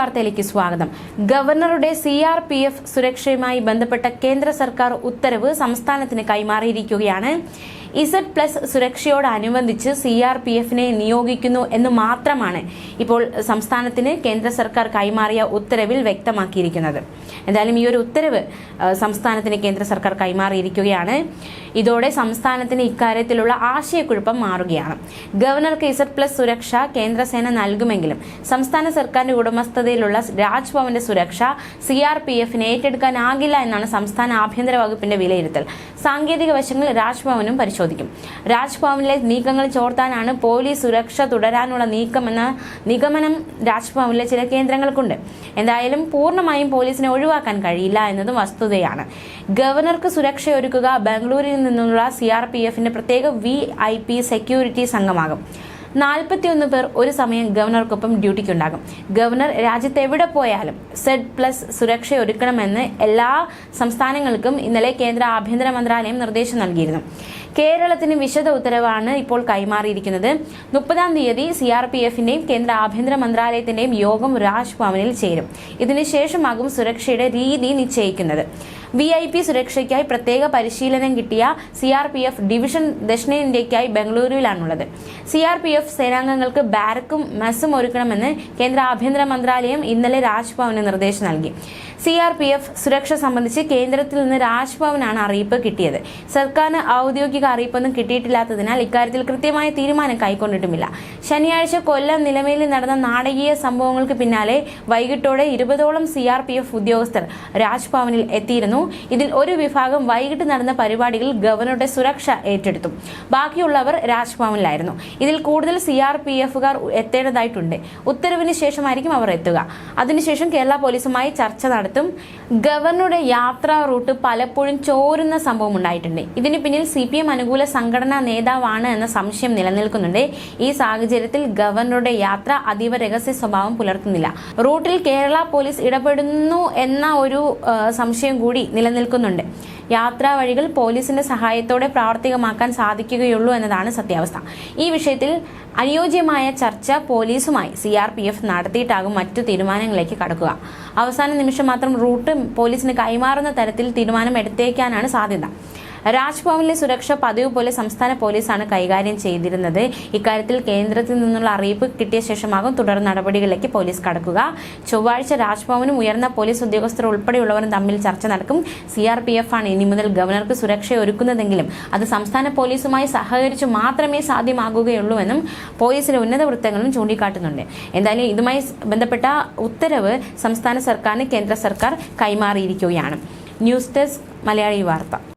വാർത്തയിലേക്ക് സ്വാഗതം. ഗവർണറുടെ സി ആർ പി എഫ് സുരക്ഷയുമായി ബന്ധപ്പെട്ട കേന്ദ്ര സർക്കാർ ഉത്തരവ് സംസ്ഥാനത്തിന് കൈമാറിയിരിക്കുകയാണ്. ഇസഡ് പ്ലസ് സുരക്ഷയോടനുബന്ധിച്ച് സി ആർ പി എഫിനെ നിയോഗിക്കുന്നു എന്ന് മാത്രമാണ് ഇപ്പോൾ സംസ്ഥാനത്തിന് കേന്ദ്ര സർക്കാർ കൈമാറിയ ഉത്തരവിൽ വ്യക്തമാക്കിയിരിക്കുന്നത്. എന്തായാലും ഈ ഒരു ഉത്തരവ് സംസ്ഥാനത്തിന് കേന്ദ്ര സർക്കാർ കൈമാറിയിരിക്കുകയാണ്. ഇതോടെ സംസ്ഥാനത്തിന് ഇക്കാര്യത്തിലുള്ള ആശയക്കുഴപ്പം മാറുകയാണ്. ഗവർണർക്ക് ഇസഡ് പ്ലസ് സുരക്ഷ കേന്ദ്രസേന നൽകുമെങ്കിലും സംസ്ഥാന സർക്കാരിന്റെ ഉടമസ്ഥതയിലുള്ള രാജ്ഭവന്റെ സുരക്ഷ സി ആർ പി എഫിന് ഏറ്റെടുക്കാനാകില്ല എന്നാണ് സംസ്ഥാന ആഭ്യന്തര വകുപ്പിന്റെ വിലയിരുത്തൽ. സാങ്കേതിക വശങ്ങൾ രാജ്ഭവനും പരിശോധിക്കും രാജ്ഭവനിലെ നീക്കങ്ങൾ ചോർത്താനാണ് പോലീസ് സുരക്ഷ തുടരാനുള്ള നീക്കമെന്ന നിഗമനം രാജ്ഭവനിലെ ചില കേന്ദ്രങ്ങൾക്കുണ്ട്. എന്തായാലും പൂർണമായും പോലീസിനെ ഒഴിവാക്കാൻ കഴിയില്ല എന്നതും വസ്തുതയാണ്. ഗവർണർക്ക് സുരക്ഷയൊരുക്കുക ബംഗളൂരിൽ നിന്നുള്ള സി ആർ പി എഫിന്റെ പ്രത്യേക വി ഐ പി സെക്യൂരിറ്റി സംഘമാകും. നാൽപ്പത്തിയൊന്ന് പേർ ഒരു സമയം ഗവർണർക്കൊപ്പം ഡ്യൂട്ടിക്കുണ്ടാകും. ഗവർണർ രാജ്യത്ത് എവിടെ പോയാലും സെഡ് പ്ലസ് സുരക്ഷ ഒരുക്കണമെന്ന് എല്ലാ സംസ്ഥാനങ്ങൾക്കും ഇന്നലെ കേന്ദ്ര ആഭ്യന്തര മന്ത്രാലയം നിർദ്ദേശം നൽകിയിരുന്നു. കേരളത്തിന് വിശദ ഉത്തരവാണ് ഇപ്പോൾ കൈമാറിയിരിക്കുന്നത്. മുപ്പതാം തീയതി സി ആർ പി എഫിന്റെയും കേന്ദ്ര ആഭ്യന്തര മന്ത്രാലയത്തിന്റെയും യോഗം രാജ്ഭവനിൽ ചേരും. ഇതിനുശേഷമാകും സുരക്ഷയുടെ രീതി നിശ്ചയിക്കുന്നത്. വി ഐ പി സുരക്ഷയ്ക്കായി പ്രത്യേക പരിശീലനം കിട്ടിയ C R P F division ദക്ഷിണേന്ത്യയ്ക്കായി ബംഗളൂരുവിലാണുള്ളത്. സി ആർ പി എഫ് സേനാംഗങ്ങൾക്ക് ബാരക്കും മെസ്സും ഒരുക്കണമെന്ന് കേന്ദ്ര ആഭ്യന്തര മന്ത്രാലയം ഇന്നലെ രാജ്ഭവന് നിർദ്ദേശം നൽകി. സി ആർ പി എഫ് സുരക്ഷ സംബന്ധിച്ച് കേന്ദ്രത്തിൽ നിന്ന് രാജ്ഭവനാണ് അറിയിപ്പ് കിട്ടിയത്. സർക്കാരിന് ഔദ്യോഗിക അറിയിപ്പൊന്നും കിട്ടിയിട്ടില്ലാത്തതിനാൽ ഇക്കാര്യത്തിൽ കൃത്യമായ തീരുമാനം കൈക്കൊണ്ടിട്ടുമില്ല. ശനിയാഴ്ച കൊല്ലം നിലമേലിൽ നടന്ന നാടകീയ സംഭവങ്ങൾക്ക് പിന്നാലെ വൈകിട്ടോടെ ഇരുപതോളം സി ആർ പി എഫ് ഉദ്യോഗസ്ഥർ രാജ്ഭവനിൽ എത്തിയിരുന്നു. ഇതിൽ ഒരു വിഭാഗം വൈകിട്ട് നടന്ന പരിപാടികളിൽ ഗവർണറുടെ സുരക്ഷ ഏറ്റെടുത്തു. ബാക്കിയുള്ളവർ രാജ്ഭവനിലായിരുന്നു. ഇതിൽ കൂടുതൽ സി ആർ പി എഫുകാർ എത്തേണ്ടതായിട്ടുണ്ട്. ഉത്തരവിന് ശേഷമായിരിക്കും അവർ എത്തുക. അതിനുശേഷം കേരള പോലീസുമായി ചർച്ച നടത്തും ഗവർണറുടെ യാത്രാ റൂട്ട് പലപ്പോഴും ചോരുന്ന സംഭവം ഉണ്ടായിട്ടുണ്ട്. ഇതിന് പിന്നിൽ സി പി എം അനുകൂല സംഘടനാ നേതാവാണ് എന്ന സംശയം നിലനിൽക്കുന്നുണ്ട്. ഈ സാഹചര്യത്തിൽ ഗവർണറുടെ യാത്ര അതീവ രഹസ്യ സ്വഭാവം പുലർത്തുന്നില്ല. റൂട്ടിൽ കേരള പോലീസ് ഇടപെടുന്നു എന്ന ഒരു സംശയം കൂടി നിലനിൽക്കുന്നുണ്ട്. യാത്രാ വഴികൾ പോലീസിന്റെ സഹായത്തോടെ പ്രാവർത്തികമാക്കാൻ സാധിക്കുകയുള്ളൂ എന്നതാണ് സത്യാവസ്ഥ. ഈ വിഷയത്തിൽ അനുയോജ്യമായ ചർച്ച പോലീസുമായി സി ആർ പി എഫ് നടത്തിയിട്ടാകും മറ്റു തീരുമാനങ്ങളിലേക്ക് കടക്കുക. അവസാന നിമിഷം മാത്രം റൂട്ട് പോലീസിന് കൈമാറുന്ന തരത്തിൽ തീരുമാനം എടുത്തേക്കാനാണ് സാധ്യത. രാജ്ഭവനിലെ സുരക്ഷ പതിവ് പോലെ സംസ്ഥാന പോലീസാണ് കൈകാര്യം ചെയ്തിരുന്നത്. ഇക്കാര്യത്തിൽ കേന്ദ്രത്തിൽ നിന്നുള്ള അറിയിപ്പ് കിട്ടിയ ശേഷമാകും തുടർ നടപടികളിലേക്ക് പോലീസ് കടക്കുക. ചൊവ്വാഴ്ച രാജ്ഭവനും ഉയർന്ന പോലീസ് ഉദ്യോഗസ്ഥർ ഉൾപ്പെടെയുള്ളവരും തമ്മിൽ ചർച്ച നടക്കും. സി ആർ പി എഫ് ആണ് ഇനി മുതൽ ഗവർണർക്ക് സുരക്ഷ ഒരുക്കുന്നതെങ്കിലും അത് സംസ്ഥാന പോലീസുമായി സഹകരിച്ച് മാത്രമേ സാധ്യമാകുകയുള്ളൂവെന്നും പോലീസിലെ ഉന്നത വൃത്തങ്ങളും ചൂണ്ടിക്കാട്ടുന്നുണ്ട്. എന്തായാലും ഇതുമായി ബന്ധപ്പെട്ട ഉത്തരവ് സംസ്ഥാന സർക്കാരിന് കേന്ദ്ര സർക്കാർ കൈമാറിയിരിക്കുകയാണ്. ന്യൂസ് ഡെസ്ക് മലയാളി വാർത്ത.